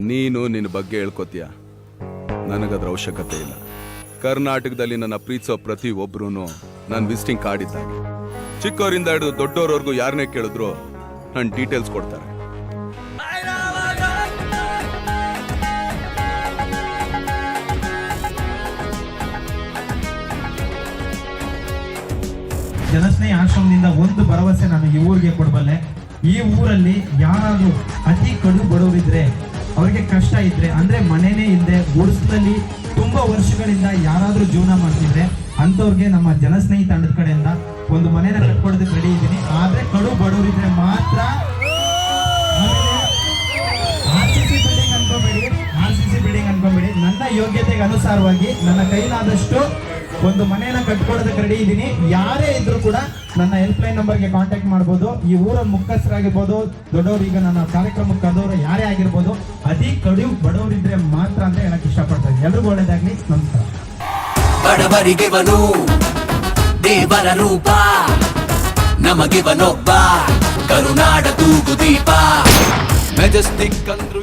ನೀನು ನಿನ್ನ ಬಗ್ಗೆ ಹೇಳ್ಕೊತೀಯ? ನನಗದ್ರ ಅವಶ್ಯಕತೆ ಇಲ್ಲ. ಕರ್ನಾಟಕದಲ್ಲಿ ನನ್ನ ಪ್ರೀತಿಸೋ ಪ್ರತಿ ಒಬ್ರು ನನ್ನ ವಿಸಿಟಿಂಗ್ ಕಾರ್ಡ್ ಇದ್ದಾಗ ಚಿಕ್ಕವರಿಂದ ಹಿಡಿದು ದೊಡ್ಡೋರ್ವರೆಗೂ ಯಾರನ್ನೇ ಕೇಳಿದ್ರು ನನ್ನ ಡೀಟೇಲ್ಸ್ ಕೊಡ್ತಾರೆ. ಜನಸ್ನೇಹಿ ಆಶ್ರಮದಿಂದ ಒಂದು ಭರವಸೆ ನಾನು ಈ ಊರಿಗೆ ಕೊಡಬಲ್ಲೆ. ಈ ಊರಲ್ಲಿ ಯಾರಾದರೂ ಅತಿ ಕಡು ಬಡವರಿದ್ರೆ ಅವ್ರಿಗೆ ಕಷ್ಟ ಇದ್ರೆ, ಅಂದ್ರೆ ಮನೆನೇ ಇಲ್ಲದೆ ಗುಡಿಸಲಲ್ಲಿ ತುಂಬಾ ವರ್ಷಗಳಿಂದ ಯಾರಾದರೂ ಜೀವನ ಮಾಡ್ತಿದ್ರೆ ಅಂಥವ್ರಿಗೆ ನಮ್ಮ ಜನಸ್ನೇಹಿ ತಂಡದ ಕಡೆಯಿಂದ ಒಂದು ಮನೇನ ಕಟ್ಕೊಡೋದಕ್ಕೆ ರೆಡಿ ಇದ್ದೀನಿ. ಆದ್ರೆ ಕಡು ಬಡವರಿದ್ರೆ ಮಾತ್ರ ಆರ್ ಸಿ ಸಿ ಬಿಲ್ಡಿಂಗ್ ಅನ್ಕೋಬೇಡಿ, ಆರ್ ಸಿ ಸಿ ಬಿಲ್ಡಿಂಗ್ ಅನ್ಕೋಬೇಡಿ. ನನ್ನ ಯೋಗ್ಯತೆಗೆ ಅನುಸಾರವಾಗಿ ನನ್ನ ಕೈಲಾದಷ್ಟು ಒಂದು ಮನೆಯನ್ನ ಕಟ್ಕೊಡೋದಕ್ಕೆ ರೆಡಿ ಇದ್ದೀನಿ. ಯಾರೇ ಇದ್ರು ಕೂಡ ನನ್ನ ಹೆಲ್ಪ್ ಲೈನ್ ನಂಬರ್ಗೆ ಕಾಂಟ್ಯಾಕ್ಟ್ ಮಾಡ್ಬೋದು. ಈ ಊರ ಮುಖಸ್ಥರಾಗಿರ್ಬೋದು ದೊಡ್ಡವರು ಈಗ ನನ್ನ ಕಾರ್ಯಕ್ರಮಕ್ಕೆ ಕರೆದವರು ಯಾರೇ ಆಗಿರ್ಬೋದು ಕಡಿಮೆ ಬಡವರಿದ್ರೆ ಮಾತ್ರ ಅಂತ ಹೇಳಕ್ ಇಷ್ಟಪಡ್ತಾ ಇದ್ದೀನಿ. ಎಲ್ರಿಗೂ ಒಳ್ಳೇದಾಗ್ಲಿ. ನಮಸ್ಕಾರ. ಬಡವರಿಗಿವನು ದೇವರ ರೂಪ. ನಮಗಿವನೊಬ್ಬ ಕರುನಾಡ ತೂಗು ದೀಪ ಮೆಜೆಸ್ಟಿಕ್ ಅಂದ್ರು